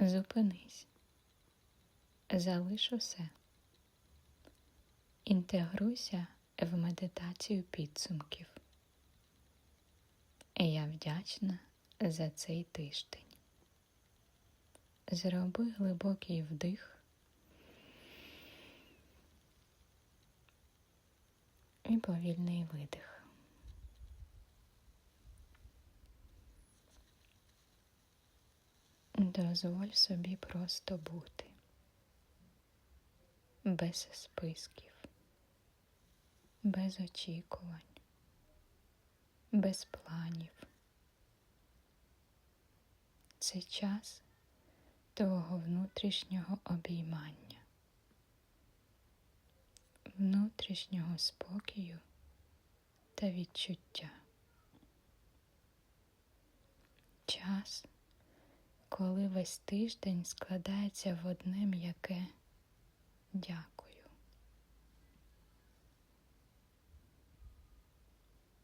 Зупинись, залиш усе, інтегруйся в медитацію підсумків. Я вдячна за цей тиждень. Зроби глибокий вдих і повільний видих. Дозволь собі просто бути, без списків, без очікувань, без планів. Це час твого внутрішнього обіймання, внутрішнього спокою та відчуття. Час коли весь тиждень складається в одне м'яке дякую.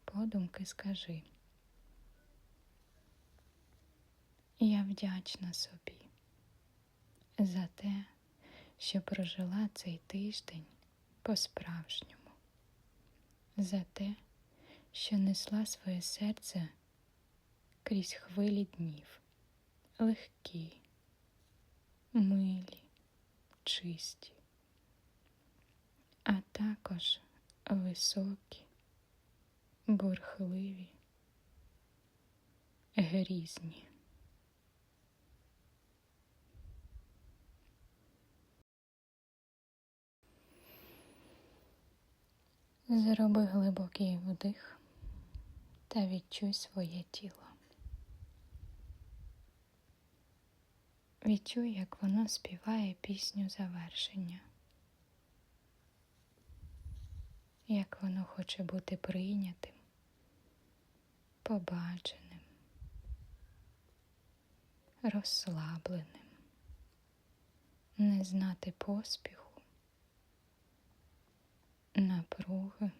Подумки скажи. Я вдячна собі за те, що прожила цей тиждень по-справжньому, за те, що несла своє серце крізь хвилі днів легкі, милі, чисті, а також високі, бурхливі, грізні. Зроби глибокий вдих та відчуй своє тіло. Відчуй, як воно співає пісню завершення, як воно хоче бути прийнятим, побаченим, розслабленим, не знати поспіху, напруги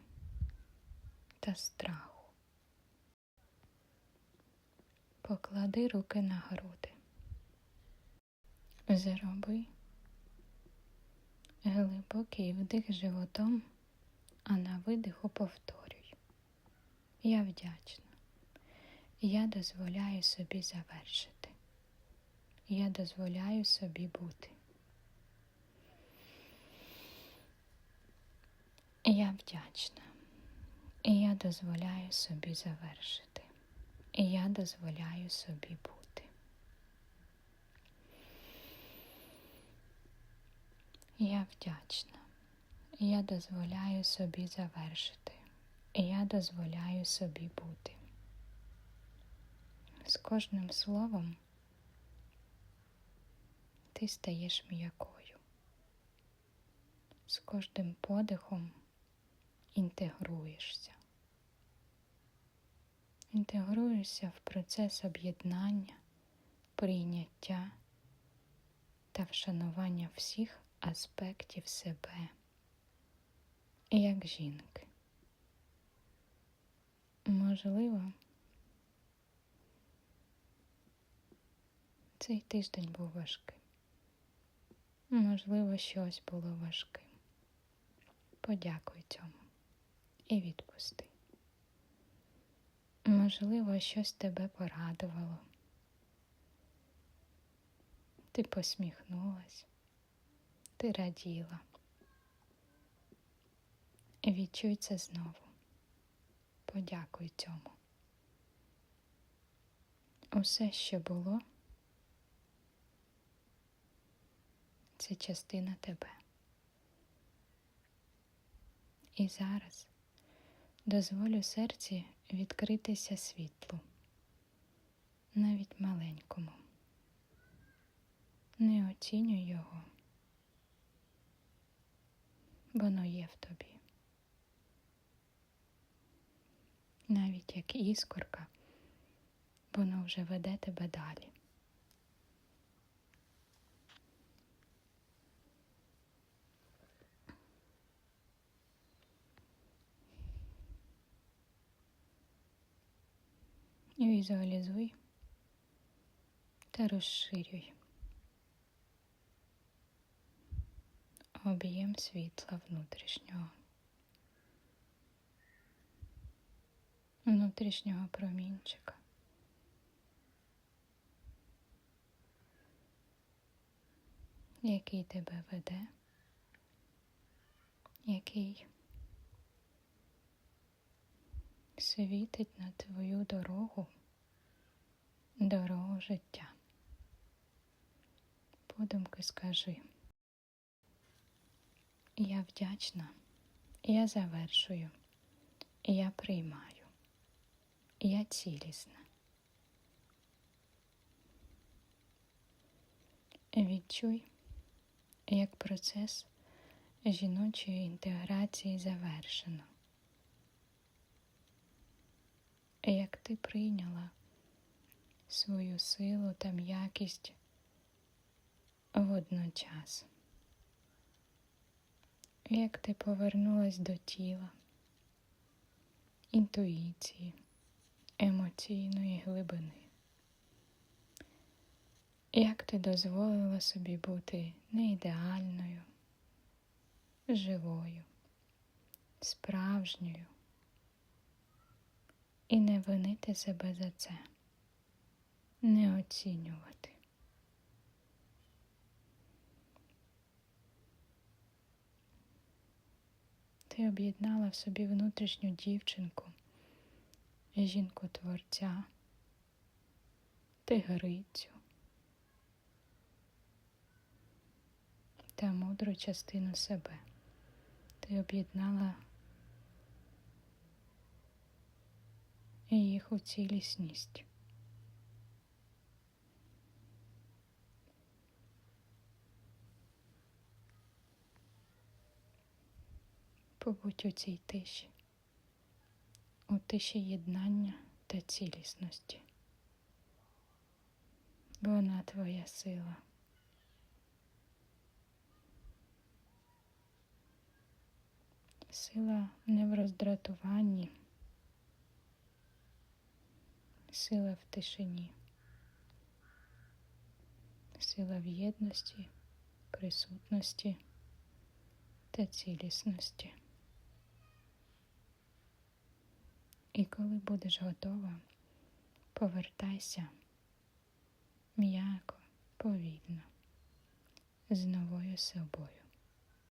та страху. Поклади руки на груди. Зроби глибокий вдих животом, а на видиху повторюй. Я вдячна. Я дозволяю собі завершити. Я дозволяю собі бути. Я вдячна. Я дозволяю собі завершити. Я дозволяю собі бути. Я вдячна. Я дозволяю собі завершити. Я дозволяю собі бути. З кожним словом ти стаєш м'якою. З кожним подихом інтегруєшся. Інтегруєшся в процес об'єднання, прийняття та вшанування всіх аспектів себе, як жінки. Можливо, цей тиждень був важким. Можливо, щось було важким. Подякуй цьому і відпусти. Можливо, щось тебе порадувало. Ти посміхнулась ти раділа. Відчуй це знову. Подякуй цьому. Усе, що було, це частина тебе. І зараз дозволю серці відкритися світлу, навіть маленькому. Не оцінюй його воно є в тобі. Навіть як іскорка, воно вже веде тебе далі. І візуалізуй та розширюй об'єм світла внутрішнього, внутрішнього промінчика. Який тебе веде, який світить на твою дорогу, дорогу життя. Подумки скажи. Я вдячна, я завершую, я приймаю, я цілісна. Відчуй, як процес жіночої інтеграції завершено, як ти прийняла свою силу та м'якість водночас як ти повернулась до тіла, інтуїції, емоційної глибини, як ти дозволила собі бути неідеальною, живою, справжньою і не винити себе за це, не оцінювати. Ти об'єднала в собі внутрішню дівчинку, жінку творця, тигрицю та мудру частину себе. Ти об'єднала їх у цілісність. Побудь у цій тиші, у тиші єднання та цілісності. Вона твоя сила. Сила не в роздратуванні, сила в тишині, сила в єдності, присутності та цілісності. І коли будеш готова, повертайся м'яко, повільно, з новою собою.